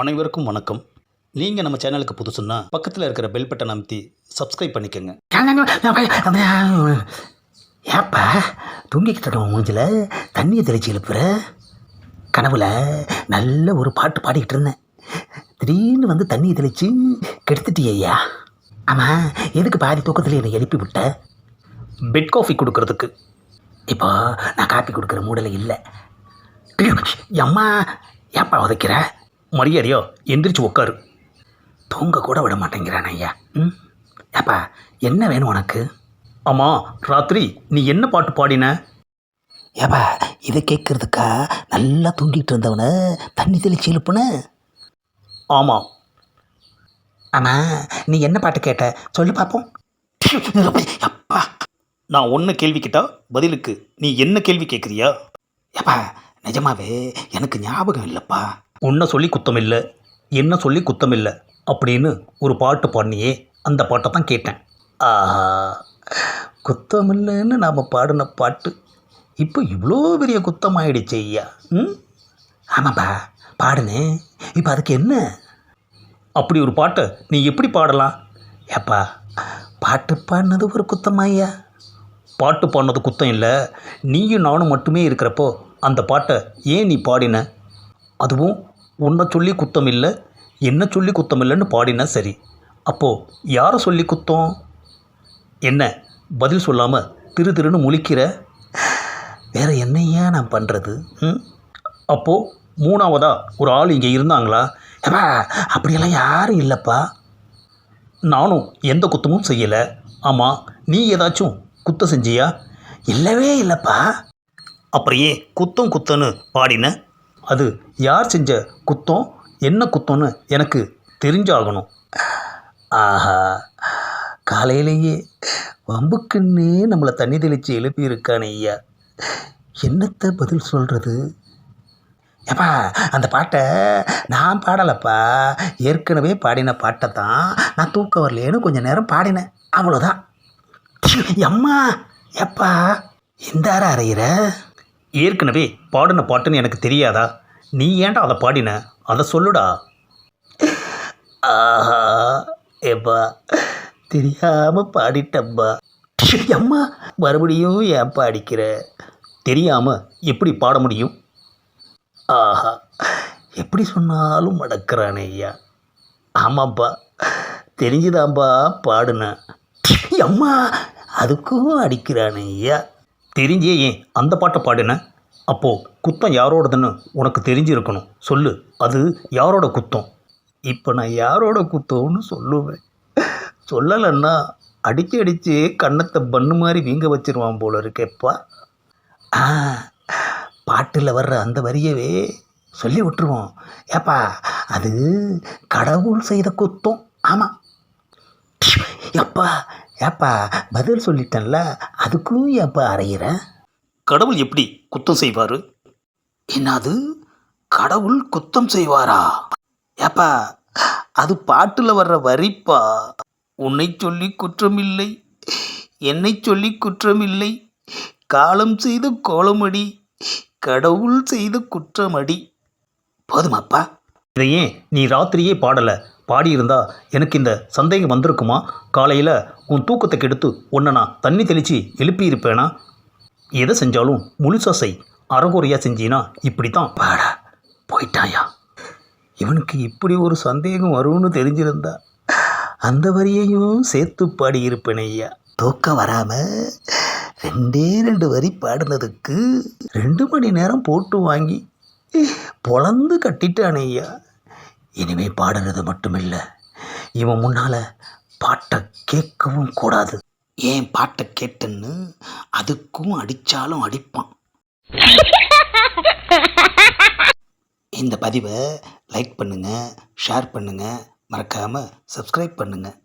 அனைவருக்கும் வணக்கம். நீங்கள் நம்ம சேனலுக்கு புதுசுன்னா பக்கத்தில் இருக்கிற பெல் பட்டன் அமைத்தி சப்ஸ்கிரைப் பண்ணிக்கோங்க. ஏப்பா தூங்கிக்கிட்டு இருக்க மூஞ்சில் தண்ணியை தெளிச்சு எழுப்புற? கனவுல நல்ல ஒரு பாட்டு பாடிக்கிட்டு இருந்தேன். திடீர்னு வந்து தண்ணியை தெளிச்சு கெடுத்துட்டியா ஆமாம் எதுக்கு பாதி தூக்கத்தில் என்னை எழுப்பி விட்ட? பெட் காஃபி கொடுக்கறதுக்கு. இப்போ நான் காப்பி கொடுக்குற மூடலை இல்லை. அம்மா ஏப்பா உதைக்கிற? மரியாதையா? எந்திரிச்சு உட்காரு தூங்க கூட விட மாட்டேங்கிறான் ஐயா. ம்? ஏப்பா என்ன வேணும் உனக்கு? ஆமாம் ராத்திரி நீ என்ன பாட்டு பாடின? ஏப்பா இதை கேட்கறதுக்கா நல்லா தூங்கிட்டு இருந்தவனை தண்ணி தெளிச்சு எழுப்புன? ஆமாம் ஆமாம் நீ என்ன பாட்டு கேட்ட? சொல்லு பார்ப்போம் அப்பா நான் ஒன்று கேள்வி கேட்டா பதிலுக்கு நீ என்ன கேள்வி கேட்குறியா ஏப்பா நிஜமாவே எனக்கு ஞாபகம் இல்லைப்பா. உன்னை சொல்லி குத்தமில்லை என்ன சொல்லி குத்தமில்லை அப்படின்னு ஒரு பாட்டு பாடினியே அந்த பாட்டை தான் கேட்டேன். ஆஹா குத்தமில்லைன்னு நாம் பாடின பாட்டு இப்போ இவ்வளோ பெரிய குத்தம் ஆயிடுச்சு ஐயா. ம்? ஆமாப்பா பாடுனேன் இப்போ அதுக்கு என்ன? அப்படி ஒரு பாட்டை நீ எப்படி பாடலாம்? ஏப்பா பாட்டு பாடினது ஒரு குத்தமா ஐயா? பாட்டு பாடினது குத்தம் இல்லை நீயும் நானும் மட்டுமே இருக்கிறப்போ அந்த பாட்டை ஏன் நீ பாடின? அதுவும் உன்னை சொல்லி குத்தம் இல்லை என்ன சொல்லி குத்தம் இல்லைன்னு பாடின சரி. அப்போது யாரை சொல்லி குத்தம்? என்ன பதில் சொல்லாமல் திரு திருன்னு முழிக்கிற? வேறு என்னையா நான் பண்ணுறது ம்? அப்போது மூணாவதாக ஒரு ஆள் இங்கே இருந்தாங்களா? ஏப்பா அப்படியெல்லாம் யாரும் இல்லைப்பா. நானும் எந்த குத்தமும் செய்யலை. ஆமாம் நீ ஏதாச்சும் குத்தம் செஞ்சியா? இல்லவே இல்லைப்பா. அப்புறம் ஏன் குத்தம் குத்தன்னு பாடின? அது யார் செஞ்ச குத்தம் என்ன குத்தம்னு எனக்கு தெரிஞ்சாகணும். ஆஹா காலையிலேயே வம்புக்குன்னே நம்மளை தண்ணி தெளித்து எழுப்பியிருக்கானே ஐயா. என்னத்தை பதில் சொல்கிறது ஏப்பா அந்த பாட்டை நான் பாடலைப்பா. ஏற்கனவே பாடின பாட்டை தான் நான் தூக்க வரலேன்னு கொஞ்ச நேரம் பாடினேன். அவ்வளோதான் அம்மா எப்பா இந்த அறையிற? ஏற்கனவே பாடின பாட்டுன்னு எனக்கு தெரியாதா? நீ ஏன்டா அதை பாடின? அதை சொல்லுடா. ஆஹா ஏப்பா. தெரியாமல் பாடிட்டப்பா அம்மா மறுபடியும் ஏன்ப்பா அடிக்கிற தெரியாமல் எப்படி பாட முடியும்? ஆஹா எப்படி சொன்னாலும் மடக்கிறானே ஐயா. ஆமாப்பா தெரிஞ்சுதான்ப்பா பாடுனேன். அம்மா அதுக்கும் அடிக்கிறானே ஐயா. தெரிஞ்சே ஏன் அந்த பாட்டை பாடின? அப்போது குத்தம் யாரோடதுன்னு உனக்கு தெரிஞ்சிருக்கணும். சொல்லு. அது யாரோட குத்தம்? இப்போ நான் யாரோட குத்தம்னு சொல்லுவேன். சொல்லலைன்னா அடிச்சு அடித்து கண்ணத்தை பண்ணு மாதிரி வீங்க வச்சிருவான் போல இருக்கேப்பா. ஆ பாட்டில் வர்ற அந்த வரியவே சொல்லி விட்டுருவோம். ஏப்பா அது கடவுள் செய்த குத்தம். ஆமாம் எப்பா ஏப்பா பதில் சொல்லிட்டேன்ல அதுக்கும் ஏப்பா அறையிற? கடவுள் எப்படி குத்தம் செய்வார்? என்னது? கடவுள் குத்தம் செய்வாரா? ஏப்பா அது பாட்டில் வர்ற வரிப்பா? உன்னை சொல்லி குற்றமில்லை என்னை சொல்லி குற்றமில்லை காலம் செய்த கோலமடி கடவுள் செய்த குற்றமடி. போதுமாப்பா. இதை ஏன் நீ ராத்திரியே பாடலை. பாடியிருந்தா எனக்கு இந்த சந்தேகம் வந்திருக்குமா? காலையில் உன் தூக்கத்தை கெடுத்து உன்னை நான் தண்ணி தெளித்து எழுப்பியிருப்பேனா? எதை செஞ்சாலும் முழுசா செய். அறகுறையாக செஞ்சினா இப்படி தான் பாட போயிட்டாயா? இவனுக்கு இப்படி ஒரு சந்தேகம் வரும்னு தெரிஞ்சிருந்தா அந்த வரியையும் சேர்த்து பாடியிருப்பேன் ஐயா. தூக்கம் வராமல் ரெண்டே ரெண்டு வரி பாடினதுக்கு ரெண்டு மணி நேரம் போட்டு வாங்கி பொழந்து கட்டிட்டானே ஐயா. இனிமே பாடுறது மட்டுமில்லை. இவன் முன்னால் பாட்டை கேட்கவும் கூடாது. ஏன் பாட்டை கேட்டேன்னு அதுக்கும் அடித்தாலும் அடிப்பான். இந்த பதிவை லைக் பண்ணுங்கள் ஷேர் பண்ணுங்கள் மறக்காமல் சப்ஸ்கிரைப் பண்ணுங்கள்